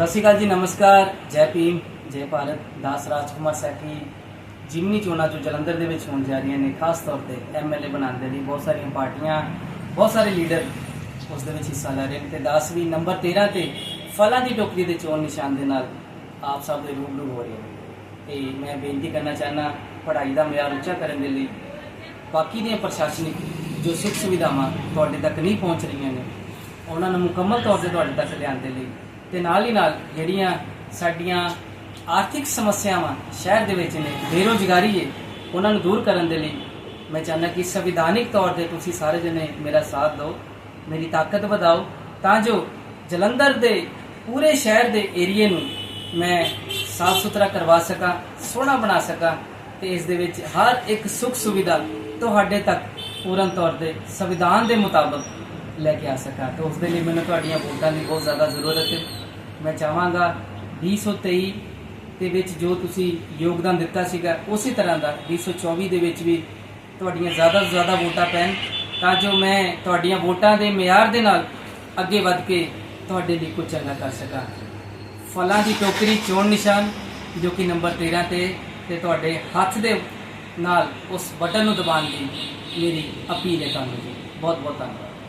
ਸਤਿ ਸ਼੍ਰੀ ਅਕਾਲ ਜੀ, ਨਮਸਕਾਰ। ਜੈ ਭੀਮ, ਜੈ ਭਾਰਤ। ਦਾਸ ਰਾਜਕੁਮਾਰ ਸੈਠੀ ਜਿਮਨੀ ਚੋਣਾਂ ਜੋ ਜਲੰਧਰ ਦੇ ਵਿੱਚ ਹੋਣ ਜਾ ਰਹੀਆਂ ਨੇ, ਖਾਸ ਤੌਰ ਤੇ ਐਮਐਲਏ ਬਣਾਉਣ ਦੇ ਲਈ ਬਹੁਤ ਸਾਰੀਆਂ ਪਾਰਟੀਆਂ, ਬਹੁਤ ਸਾਰੇ ਲੀਡਰ ਉਸ ਦੇ ਵਿੱਚ ਹਿੱਸਾ ਲੈ ਰਹੇ ਨੇ ਤੇ ਦਾਸ ਵੀ ਨੰਬਰ 13 ਤੇ ਫਲਾਂ ਦੀ ਟੋਕਰੀ ਦੇ ਚੋਣ ਨਿਸ਼ਾਨ ਦੇ ਨਾਲ ਆਪ ਸਭ ਦੇ ਰੂਬਰੂ ਹੋ ਰਹੇ ਨੇ। ਤੇ ਮੈਂ ਬੇਨਤੀ ਕਰਨਾ ਚਾਹਨਾ ਪੜ੍ਹਾਈ ਦਾ ਮਿਆਰ ਉੱਚਾ ਕਰਨ ਦੇ ਲਈ ਬਾਕੀ ਦੀਆਂ ਪ੍ਰਸ਼ਾਸਨਿਕ ਜੋ ਸੁੱਖ ਸੁਵਿਧਾਵਾਂ ਤੁਹਾਡੇ ਤੱਕ ਨਹੀਂ ਪਹੁੰਚ ਰਹੀਆਂ ਨੇ, ਉਹਨਾਂ ਨੂੰ ਮੁਕੰਮਲ ਤੌਰ ਤੇ ਤੁਹਾਡੇ ਤੱਕ ਲਿਆਉਣ ਦੇ ਲਈ ਤੇ ਨਾਲ ਹੀ ਨਾਲ ਜਿਹੜੀਆਂ ਸਾਡੀਆਂ ਆਰਥਿਕ ਸਮੱਸਿਆਵਾਂ ਸ਼ਹਿਰ ਦੇ ਵਿੱਚ ਨੇ, ਬੇਰੋਜ਼ਗਾਰੀ ਹੈ ਉਹਨਾਂ ਨੂੰ ਦੂਰ ਕਰਨ ਦੇ ਲਈ ਮੈਂ ਚਾਹੁੰਦਾ ਕਿ ਸੰਵਿਧਾਨਿਕ ਤੌਰ ਤੇ ਤੁਸੀਂ ਸਾਰੇ ਜਣੇ ਮੇਰਾ ਸਾਥ ਦਿਓ, ਮੇਰੀ ਤਾਕਤ ਵਧਾਓ, ਤਾਂ ਜੋ ਜਲੰਧਰ ਦੇ ਪੂਰੇ ਸ਼ਹਿਰ ਦੇ ਏਰੀਏ ਨੂੰ ਮੈਂ ਸਾਫ਼ ਸੁਥਰਾ ਕਰਵਾ ਸਕਾਂ, ਸੋਹਣਾ ਬਣਾ ਸਕਾਂ ਤੇ ਇਸ ਦੇ ਵਿੱਚ ਹਰ ਇੱਕ ਸੁੱਖ ਸੁਵਿਧਾ ਤੁਹਾਡੇ ਤੱਕ ਪੂਰਨ ਤੌਰ ਤੇ ਸੰਵਿਧਾਨ ਦੇ ਮੁਤਾਬਕ ਲੈ ਕੇ ਆ ਸਕਾਂ। ਤੇ ਉਸ ਦੇ ਲਈ ਮੈਨੂੰ ਤੁਹਾਡੀਆਂ ਵੋਟਾਂ ਦੀ ਬਹੁਤ ਜ਼ਿਆਦਾ ਜ਼ਰੂਰਤ ਹੈ। ਮੈਂ ਚਾਹਾਂਗਾ 2023 ਦੇ ਵਿੱਚ ਜੋ ਤੁਸੀਂ ਯੋਗਦਾਨ ਦਿੱਤਾ ਸੀਗਾ, ਉਸੇ ਤਰ੍ਹਾਂ ਦਾ 2024 ਦੇ ਵਿੱਚ ਵੀ ਤੁਹਾਡੀਆਂ ਜ਼ਿਆਦਾ ਤੋਂ ਜ਼ਿਆਦਾ ਵੋਟਾਂ ਪੈਣ, ਤਾਂ ਜੋ ਮੈਂ ਤੁਹਾਡੀਆਂ ਵੋਟਾਂ ਦੇ ਮਿਆਰ ਦੇ ਨਾਲ ਅੱਗੇ ਵੱਧ ਕੇ ਤੁਹਾਡੇ ਲਈ ਕੁਝ ਚੰਗਾ ਕਰ ਸਕਾਂ। ਫਲਾਂ ਦੀ ਟੋਕਰੀ ਚੋਣ ਨਿਸ਼ਾਨ, ਜੋ ਕਿ ਨੰਬਰ 13 ਤੇ ਤੇ ਤੁਹਾਡੇ ਹੱਥ ਦੇ ਨਾਲ ਉਸ ਬਟਨ ਨੂੰ ਦਬਾਉਣ ਦੀ ਮੇਰੀ ਅਪੀਲ ਹੈ ਤੁਹਾਨੂੰ। ਜੀ ਬਹੁਤ ਬਹੁਤ ਧੰਨਵਾਦ।